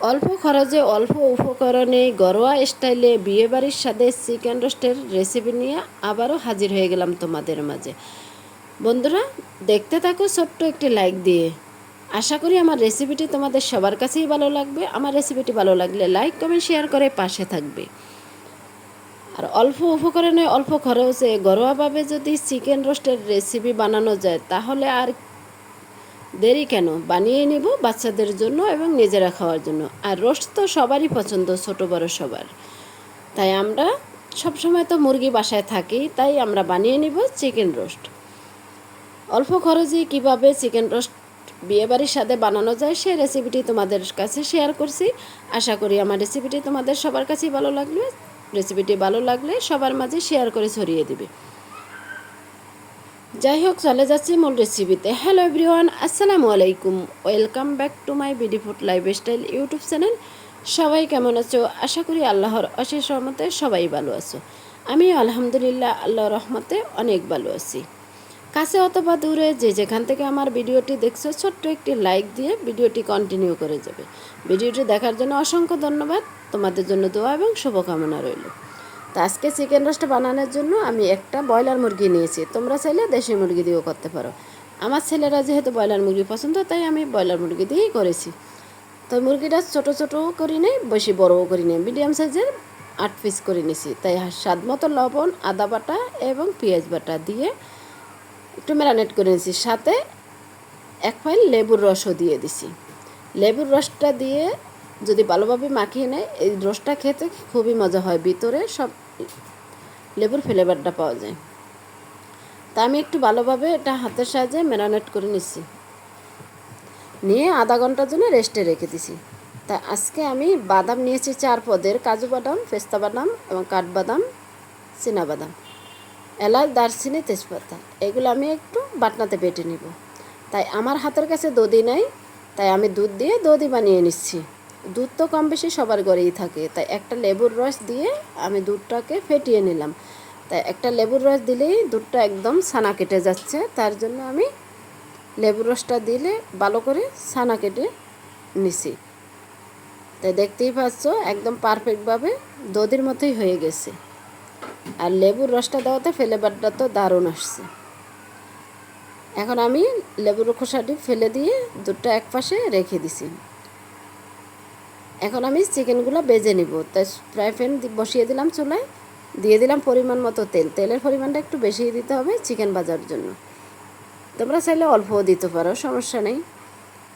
অল্প খরচে অল্প উপকরণে ঘরোয়া স্টাইলে বিয়েবাড়ির স্বাদে চিকেন রোস্টের রেসিপি নিয়ে আবারও হাজির হয়ে গেলাম তোমাদের মাঝে। বন্ধুরা, দেখতে থাকো ছোট্ট একটি লাইক দিয়ে। আশা করি আমার রেসিপিটি তোমাদের সবার কাছেই ভালো লাগবে। আমার রেসিপিটি ভালো লাগলে লাইক কমেন্ট শেয়ার করে পাশে থাকবে। আর অল্প উপকরণে অল্প খরচে ঘরোয়াভাবে যদি চিকেন রোস্টের রেসিপি বানানো যায়, তাহলে আর দেরি কেন? বানিয়ে নিব বাচ্চাদের জন্য এবং নিজেরা খাওয়ার জন্য। আর রোস্ট তো সবারই পছন্দ, ছোট, বড় সবার। তাই আমরা সবসময় তো মুরগি বাসায় থাকি, তাই আমরা বানিয়ে নিব চিকেন রোস্ট। অল্প খরচে কীভাবে চিকেন রোস্ট বিয়েবাড়ির সাথে বানানো যায়, সেই রেসিপিটি তোমাদের কাছে শেয়ার করছি। আশা করি আমার রেসিপিটি তোমাদের সবার কাছেই ভালো লাগবে। রেসিপিটি ভালো লাগলে সবার মাঝে শেয়ার করে ছড়িয়ে দিবে। যাই হোক চলে যাচ্ছি মূল রেসিপিতে হ্যালো এভরিওয়ান আসসালামু আলাইকুম। Welcome back to my BD food lifestyle YouTube channel সবাই কেমন আছো? আশা করি আল্লাহর অশেষ রহমতে সবাই ভালো আছো। আমি আলহামদুলিল্লাহ, আল্লাহর রহমতে অনেক ভালো আছি। কাছে অথবা দূরে যে যেখান থেকে আমার ভিডিওটি দেখছ, ছোট্ট একটি লাইক দিয়ে ভিডিওটি কন্টিনিউ করে যাবে। ভিডিওটি দেখার জন্য অসংখ্য ধন্যবাদ। তোমাদের জন্য দোয়া এবং শুভকামনা রইল। তো আজকে চিকেন রোস্ট বানানোর জন্য আমি একটা ব্রয়লার মুরগি নিয়েছি। তোমরা চাইলে দেশি মুরগি দিয়েও করতে পারো। আমার ছেলেরা যেহেতু ব্রয়লার মুরগি পছন্দ, তাই আমি ব্রয়লার মুরগি দিয়েই করেছি। তো মুরগিটা ছোট ছোটও করি নেই, বেশি বড়ও করি নেই। মিডিয়াম সাইজের আট পিস করে নিছি তাই স্বাদ মতো লবণ, আদা বাটা এবং পেঁয়াজ বাটা দিয়ে একটু ম্যারানেট করে নিয়েছি। সাথে এক ফাইল লেবুর রসও দিয়ে দিছি। লেবুর রসটা দিয়ে যদি ভালোভাবে মাখিয়ে নেয়, এই রসটা খেতে খুবই মজা হয়। ভিতরে সব লেবুর ফ্লেভারটা পাওয়া যায়। তা আমি একটু ভালোভাবে এটা হাতের সাহায্যে ম্যারানেট করে নিচ্ছি। নিয়ে আধা ঘণ্টার জন্য রেস্টে রেখে দিছি। তা আজকে আমি বাদাম নিয়েছি চার পদের, কাজু বাদাম, পেস্তা বাদাম এবং কাঠবাদাম বাদাম, এলাচ, দারচিনি, তেজপাতা, এগুলো আমি একটু বাটনাতে বেটে নিব। তাই আমার হাতের কাছে দধি নাই, তাই আমি দুধ দিয়ে দধি বানিয়ে নিচ্ছি। দুধ তো কম বেশি সবার ঘরেই থাকে। তাই একটা লেবুর রস দিয়ে আমি দুধটাকে ফেটিয়ে নিলাম। তাই একটা লেবুর রস দিলেই দুধটা একদম ছানা কেটে যাচ্ছে। তার জন্য আমি লেবুর রসটা দিলে ভালো করে ছানা কেটে নিছি। তাই দেখতেই পাচ্ছ, একদম পারফেক্টভাবে দধির মতোই হয়ে গেছে। আর লেবুর রসটা দেওয়াতে ফ্লেভারটা তো দারুণ আসছে। এখন আমি লেবুর খোসাটি ফেলে দিয়ে দুধটা এক পাশে রেখে দিছি। এখন আমি চিকেনগুলো বেজে নিব। তাই ফ্রাই প্যান বসিয়ে দিলাম চুলায়। দিয়ে দিলাম পরিমাণ মতো তেল। তেলের পরিমাণটা একটু বেশি দিতে হবে চিকেন ভাজার জন্য। তোমরা চাইলে অল্পও দিতে পারো, সমস্যা নেই।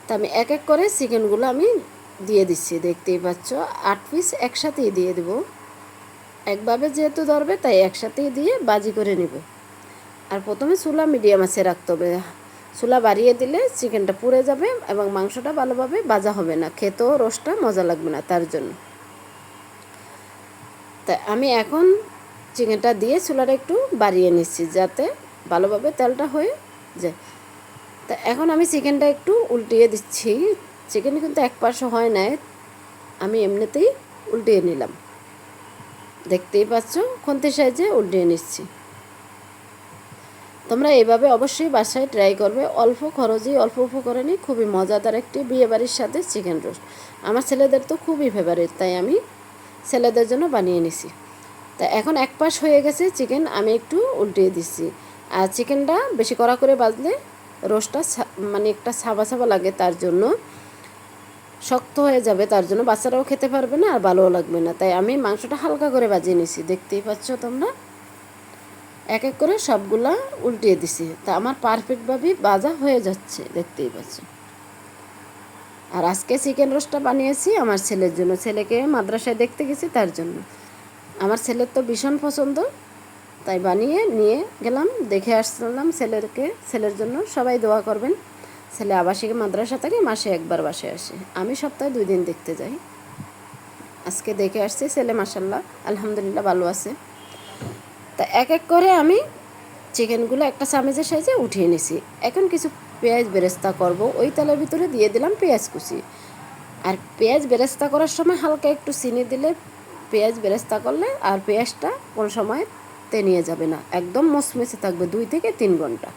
তা আমি এক এক করে চিকেনগুলো আমি দিয়ে দিচ্ছি, দেখতেই পাচ্ছ। আট পিস একসাথেই দিয়ে দেবো। একভাবে যেহেতু ধরবে, তাই একসাথেই দিয়ে বাজি করে নিব। আর প্রথমে চুলা মিডিয়াম আছে রাখতে হবে। চুলা বাড়িয়ে দিলে চিকেনটা পুড়ে যাবে এবং মাংসটা ভালোভাবে ভাজা হবে না। খেতেও রসটা মজা লাগবে না তার জন্য। তা আমি এখন চিকেনটা দিয়ে চুলাটা একটু বাড়িয়ে নিচ্ছি যাতে ভালোভাবে তেলটা হয়ে যায়। তা এখন আমি চিকেনটা একটু উল্টিয়ে দিচ্ছি। চিকেন কিন্তু এক পাশে হয় নাই, আমি এমনিতেই উল্টিয়ে নিলাম। দেখতেই পাচ্ছ, খুন্তি সাইজে উল্টিয়ে নিচ্ছি। তোমরা এইভাবে অবশ্যই বাসায় ট্রাই করবে। অল্প খরচেই অল্প উপকরণে খুবই মজাদার একটি বিয়েবাড়ির সাথে চিকেন রোস্ট আমার ছেলেদের তো খুবই ফেভারিট তাই আমি ছেলেদের জন্য বানিয়ে নিছি। তা এখন এক পাশ হয়ে গেছে চিকেন আমি একটু উল্টিয়ে দিচ্ছি। আর চিকেনটা বেশি কড়া করে বাজলে রোস্টটা মানে একটা ছাবা ছাবা লাগে, তার জন্য শক্ত হয়ে যাবে, তার জন্য বাচ্চারাও খেতে পারবে না আর ভালোও লাগবে না। তাই আমি মাংসটা হালকা করে বাজিয়ে নিছি। দেখতেই পাচ্ছ তোমরা? এক এক করে সবগুলা উল্টিয়ে দিছি। তা আমার পারফেক্টভাবে বাজা হয়ে যাচ্ছে, দেখতেই পাচ্ছ আর আজকে চিকেন রোস্টটা বানিয়েছি আমার ছেলের জন্য। ছেলেকে মাদ্রাসায় দেখতে গেছি তার জন্য। আমার ছেলের তো ভীষণ পছন্দ, তাই বানিয়ে নিয়ে গেলাম, দেখে আসলাম ছেলেরকে। ছেলের জন্য সবাই দোয়া করবেন। ছেলে আবাসিক মাদ্রাসা থেকে মাসে একবার বাসে আসে। আমি সপ্তাহে দুই দিন দেখতে যাই। আজকে দেখে আসছি ছেলে মাসাল্লাহ আলহামদুলিল্লাহ ভালো আছে। তা এক এক করে আমি চিকেনগুলো একটা চামেচের সাইজে উঠিয়ে নিছি। এখন কিছু পেঁয়াজ বেরেস্তা করব। ওই তেলের ভিতরে দিয়ে দিলাম পেঁয়াজ কুচি। আর পেঁয়াজ বেরেস্তা করার সময় হালকা একটু চিনি দিলে পেঁয়াজ বেরেস্তা করলে আর পেঁয়াজটা কোনো সময় তেনিয়ে যাবে না। একদম মচমেচে থাকবে দুই থেকে তিন ঘণ্টা।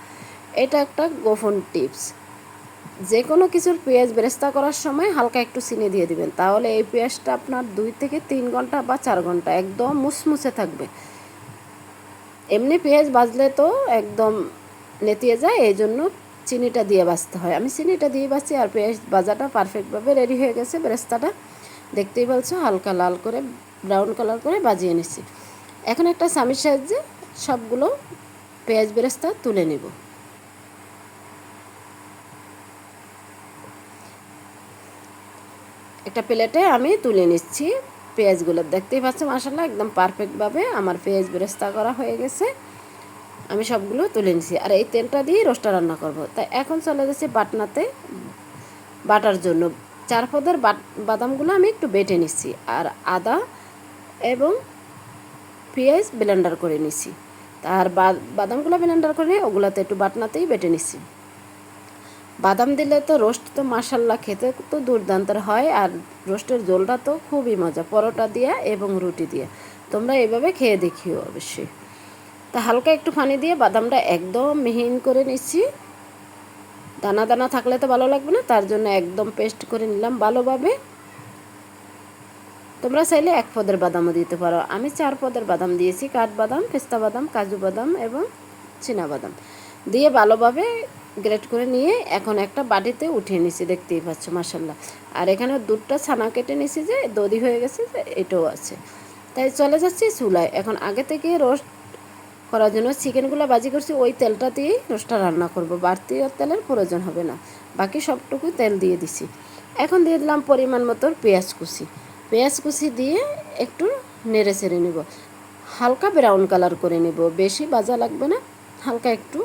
এটা একটা গোপন টিপস। যে কোনো কিছুর পেঁয়াজ বেরেস্তা করার সময় হালকা একটু চিনি দিয়ে দিবেন। তাহলে এই পেঁয়াজটা আপনার দুই থেকে তিন ঘণ্টা বা চার ঘণ্টা একদম মুসমুসে থাকবে। এমনি পেঁয়াজ বাজলে তো একদম নেতিয়ে যায়, এই জন্য চিনিটা দিয়ে বাজতে হয়। আমি চিনিটা দিয়ে বাজছি আর পেঁয়াজ বাজাটা পারফেক্টভাবে রেডি হয়ে গেছে, বেরেস্তাটা। দেখতেই বলছো, হালকা লাল করে ব্রাউন কালার করে বাজিয়ে নিচ্ছি। এখন একটা স্বামীর সাহায্যে সবগুলো পেঁয়াজ বেরেস্তা তুলে নেব। একটা প্লেটে আমি তুলে নিচ্ছি। পেঁয়াজগুলো দেখতেই পাচ্ছ মাসাল্লাহ একদম পারফেক্টভাবে আমার পেঁয়াজ বেরেস্তা করা হয়ে গেছে। আমি সবগুলো তুলে নিছি। আর এই তেলটা দিয়ে রোস্টটা রান্না করব। তাই এখন চলে যাচ্ছে বাটনাতে। বাটার জন্য চার পদের বাদামগুলো আমি একটু বেটে নিচ্ছি আর আদা এবং পেঁয়াজ ব্লেন্ডার করে নিছি। আর বাদামগুলো ব্লেন্ডার করে ওগুলোতে একটু বাটনাতেই বেটে নিচ্ছি বাদাম দিলে তো রোস্ট তো মাসাল্লা খেতে তো দুর্দান্তর হয় আর রোস্টের জলটা তো খুবই মজা, পরোটা দিয়া এবং রুটি দিয়ে। তোমরা এভাবে খেয়ে দেখিও অবশ্যই। তা হালকা একটু পানি দিয়ে বাদামটা একদম মিহিন করে নিচ্ছি। দানা দানা থাকলে তো ভালো লাগবে না, তার জন্য একদম পেস্ট করে নিলাম ভালোভাবে। তোমরা চাইলে এক পদের বাদামও দিতে পারো। আমি চার পদের বাদাম দিয়েছি কাঠবাদাম পেস্তা বাদাম, কাজু বাদাম এবং বাদাম। দিয়ে ভালোভাবে গ্রেট করে নিয়ে এখন একটা বাটিতে উঠিয়ে নিছি, দেখতেই পাচ্ছ মাসাল্লাহ আর এখানে দুধটা ছানা কেটে নিছি যে দদি হয়ে গেছে যে, এটাও আছে। তাই চলে যাচ্ছি চুলায়। এখন আগে থেকে রোস্ট করার জন্য চিকেনগুলো বাজি করছি, ওই তেলটা দিয়েই রোস্টটা রান্না করব। বাড়তি তেলের প্রয়োজন হবে না। বাকি সবটুকু তেল দিয়ে দিছি। এখন দিয়ে দিলাম পরিমাণ মতো পেঁয়াজ কুচি। পেঁয়াজ কুচি দিয়ে একটু নেড়ে চেড়ে নেব। হালকা ব্রাউন কালার করে নেব। বেশি বাজা লাগবে না, হালকা একটু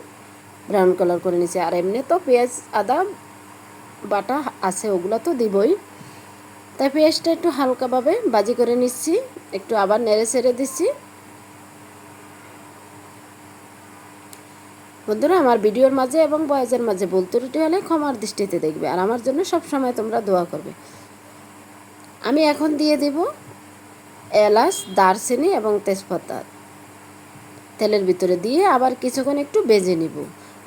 ব্রাউন কালার করে নিচ্ছি আর এমনি তো পেঁয়াজ, আদা, বাটা আছে, ওগুলো তো দিবই। তাই পেঁয়াজটা একটু হালকাভাবে বাজি করে নিচ্ছি, একটু আবার নেড়ে ছেড়ে দিচ্ছি। বন্ধুরা, আমার ভিডিওর মাঝে এবং বয়সের মাঝে বলতে রুটি হলে ক্ষমার দৃষ্টিতে দেখবে, আর আমার জন্য সব সময় তোমরা দোয়া করবে। আমি এখন দিয়ে দেব এলাচ, দারচিনি এবং তেজপাতা। তেলের ভিতরে দিয়ে আবার কিছুক্ষণ একটু বেজে নিব।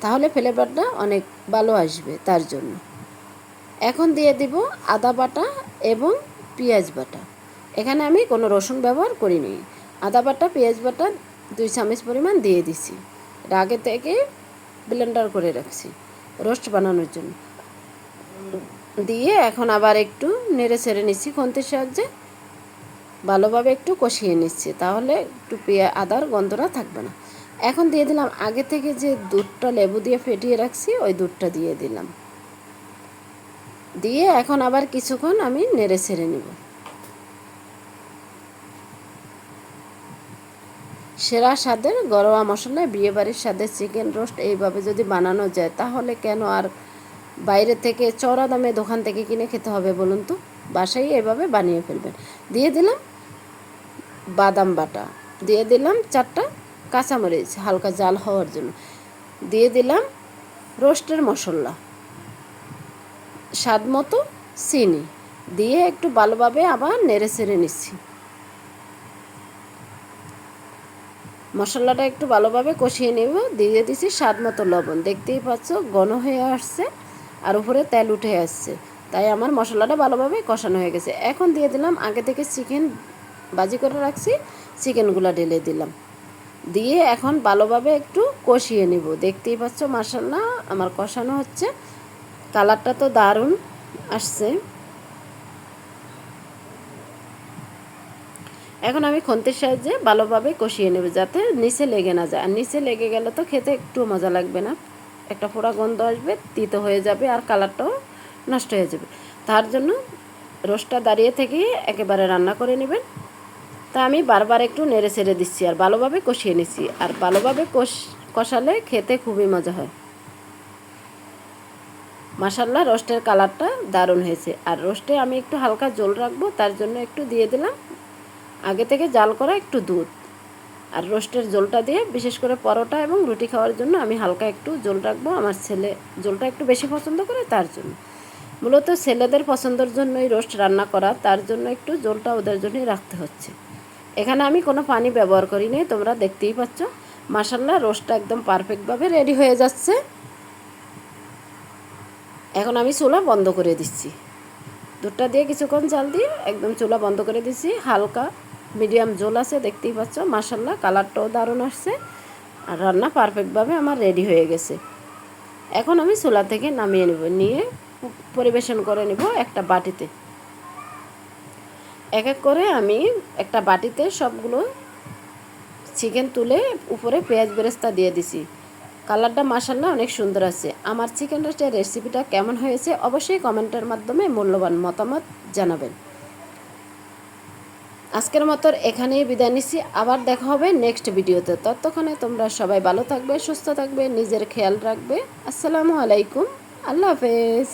তাহলে ফ্লেভারটা অনেক ভালো আসবে তার জন্য। এখন দিয়ে দিব আদা বাটা এবং পেঁয়াজ বাটা। এখানে আমি কোনো রসুন ব্যবহার করিনি। আদা বাটা, পেঁয়াজ বাটা দুই চামচ পরিমাণ দিয়ে দিছি। এটা আগে থেকে ব্লেন্ডার করে রাখছি রোস্ট বানানোর জন্য। দিয়ে এখন আবার একটু নেড়ে ছেড়ে নিচ্ছি খন্তির সাহায্যে। ভালোভাবে একটু কষিয়ে নিচ্ছি, তাহলে একটু পেঁয়া, আদার গন্ধটা থাকবে না। এখন দিয়ে দিলাম। আগে থেকে যে দুধটা লেবু দিয়ে ফেটিয়ে রাখছি, ওই দুধটা দিয়ে দিলাম। দিয়ে এখন আবার কিছুক্ষণ আমি নেড়ে ছেড়ে নিব। সেরা স্বাদের গরোয়া মশলায় বিয়েবাড়ির স্বাদের চিকেন রোস্ট এইভাবে যদি বানানো যায়, তাহলে কেন আর বাইরে থেকে চড়া দামে দোকান থেকে কিনে খেতে হবে বলুন তো? বাসায় এভাবে বানিয়ে ফেলবেন। দিয়ে দিলাম বাদাম বাটা। দিয়ে দিলাম চারটা কাঁচামরিচ, হালকা জাল হওয়ার জন্য। দিয়ে দিলাম রোস্টের মশলা। স্বাদ মতো চিনি। দিয়ে একটু ভালোভাবে আবার নেড়ে চেড়ে নিচ্ছি। মশলাটা একটু ভালোভাবে কষিয়ে নেব। দিয়ে দিছি স্বাদ মতো লবণ। দেখতেই পাচ্ছ, ঘন হয়ে আসছে আর উপরে তেল উঠে আসছে। তাই আমার মশলাটা ভালোভাবে কষানো হয়ে গেছে। এখন দিয়ে দিলাম, আগে থেকে চিকেন বাজি করে রাখছি, চিকেনগুলো ঢেলে দিলাম। দিয়ে এখন ভালোভাবে একটু কষিয়ে নিব। দেখতেই পাচ্ছ মাসাল্লাহ আমার কষানো হচ্ছে। কালারটা তো দারুণ আসছে। এখন আমি খন্তির সাহায্যে ভালোভাবে কষিয়ে নেব যাতে নিচে লেগে না যায়। আর নিচে লেগে গেলে তো খেতে একটু মজা লাগবে না। একটা ফোড়া গন্ধ আসবে, তিতো হয়ে যাবে আর কালারটাও নষ্ট হয়ে যাবে। তার জন্য রোস্টটা দাঁড়িয়ে থেকে একেবারে রান্না করে নেবেন। তা আমি বারবার একটু নেড়ে ছেড়ে দিচ্ছি আর ভালোভাবে কষিয়ে নিচ্ছি। আর ভালোভাবে কষ, কষালে খেতে খুবই মজা হয়। মাসাল্লাহ রোস্টের কালারটা দারুণ হয়েছে। আর রোস্টে আমি একটু হালকা জল রাখব, তার জন্য একটু দিয়ে দিলাম। আগে থেকে জাল করা একটু দুধ। আর রোস্টের জলটা দিয়ে বিশেষ করে পরোটা এবং রুটি খাওয়ার জন্য আমি হালকা একটু জল রাখব আমার ছেলে। জলটা একটু বেশি পছন্দ করে তার জন্য। মূলত ছেলেদের পছন্দের জন্যই রোস্ট রান্না করা, তার জন্য একটু জলটা ওদের জন্যই রাখতে হচ্ছে। এখানে আমি কোনো পানি ব্যবহার করি নি তোমরা দেখতেই পাচ্ছ। মাসাল্লাহ রোস্টটা একদম পারফেক্টভাবে রেডি হয়ে যাচ্ছে। এখন আমি চুলা বন্ধ করে দিচ্ছি। দুধটা দিয়ে কিছুক্ষণ জাল দিয়ে একদম চুলা বন্ধ করে দিচ্ছি। হালকা, মিডিয়াম জল আছে, দেখতেই পাচ্ছ। মাসাল্লাহ কালারটাও দারুণ আসছে। আর রান্না পারফেক্টভাবে আমার রেডি হয়ে গেছে। এখন আমি চুলা থেকে নামিয়ে নেব, নিয়ে পরিবেশন করে নেব একটা বাটিতে। এক এক করে আমি একটা বাটিতে সবগুলো চিকেন তুলে উপরে পেঁয়াজ বেরেস্তা দিয়ে দিছি। কালারটা মাসাল্লাহ অনেক সুন্দর আছে। আমার চিকেন রোস্টের রেসিপিটা কেমন হয়েছে অবশ্যই কমেন্টের মাধ্যমে মূল্যবান মতামত জানাবেন। আজকের মতো এখানেই বিদায় নিচ্ছি। আবার দেখা হবে নেক্সট ভিডিওতে ততক্ষণে তোমরা সবাই ভালো থাকবে, সুস্থ থাকবে, নিজের খেয়াল রাখবে। আসসালামু আলাইকুম। আল্লাহ হাফেজ।